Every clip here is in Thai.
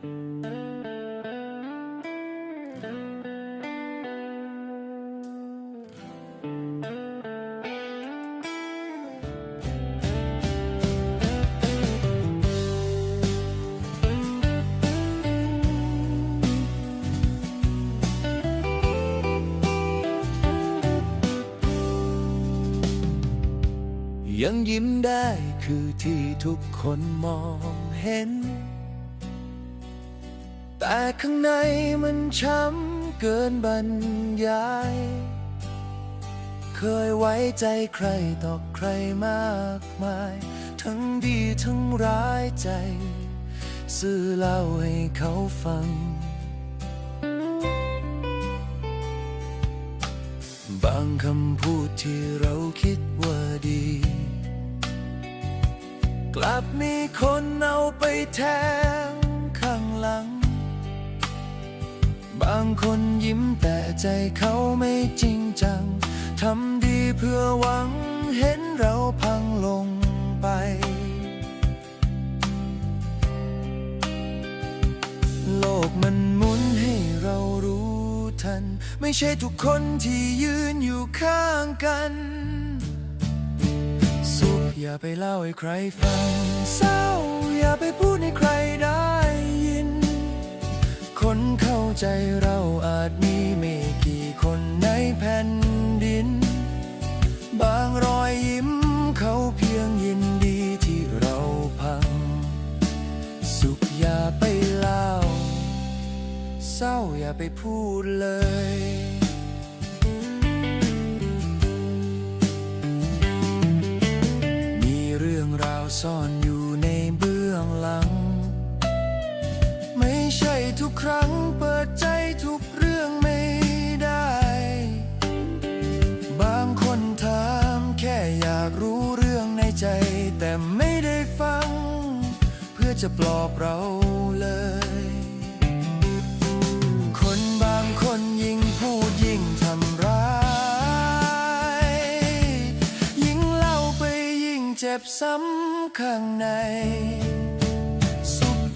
ยังยิ้มได้คือที่ทุกคนมองเห็น แต่ข้างในมันช้ำเกินบรรยาย เคยไว้ใจใครต่อใครมากมาย ทั้งดีทั้งร้ายใจ ซื่อเล่าให้เขาฟัง บางคำพูดที่เราคิดว่าดี กลับมีคนเอาไปแทงางคนยิ้มแต่ใจเขาไม่จริงจัง ทำดีเพื่อหวังเห็นเราพังลงไป โลกมันหมุนให้เรารู้ทัน ไม่ใช่ทุกคนที่ยืนอยู่ข้างกัน สุขอย่าไปเล่าให้ใครฟัง เศร้าอย่าไปพูดให้ใครได้ ใจเราอาจมีไม่กี่คนในแผ่นดิน บางรอยยิ้มเขาเพียงยินดีที่เราพัง สุขอย่าไปเล่า เศร้าอย่าไปพูดเลยมีเรื่องราวซ่อน ทุกครั้งเปิดใจทุกเรื่องไม่ได้ บางคนถามแค่อยากรู้เรื่องในใจ แต่ไม่ได้ฟัง เพื่อจะปลอบเราเลย คนบางคนยิ่งพูดยิ่งทำร้าย ยิ่งเล่าไปยิ่งเจ็บซ้ำข้างใน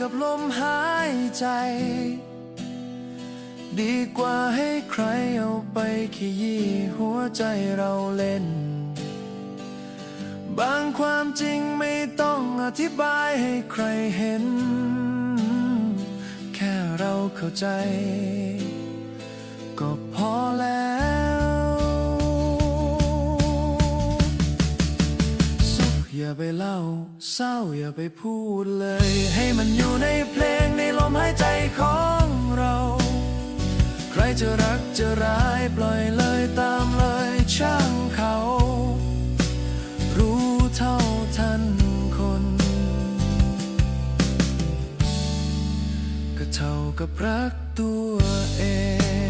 กับลมหายใจ ดีกว่าให้ใครเอาไปขยี้หัวใจเราเล่น บางความจริงไม่ต้องอธิบายให้ใครเห็น แค่เราเข้าใจ ก็พอแล้ว อย่าไปเล่า เศร้าอย่าไปพูดเลย ให้มันอยู่ในเพลงในลมหายใจของเรา ใครจะรักจะร้ายปล่อยเลยตามเลยช่างเขา รู้เท่าทันคน ก็เท่ากับรักตัวเอง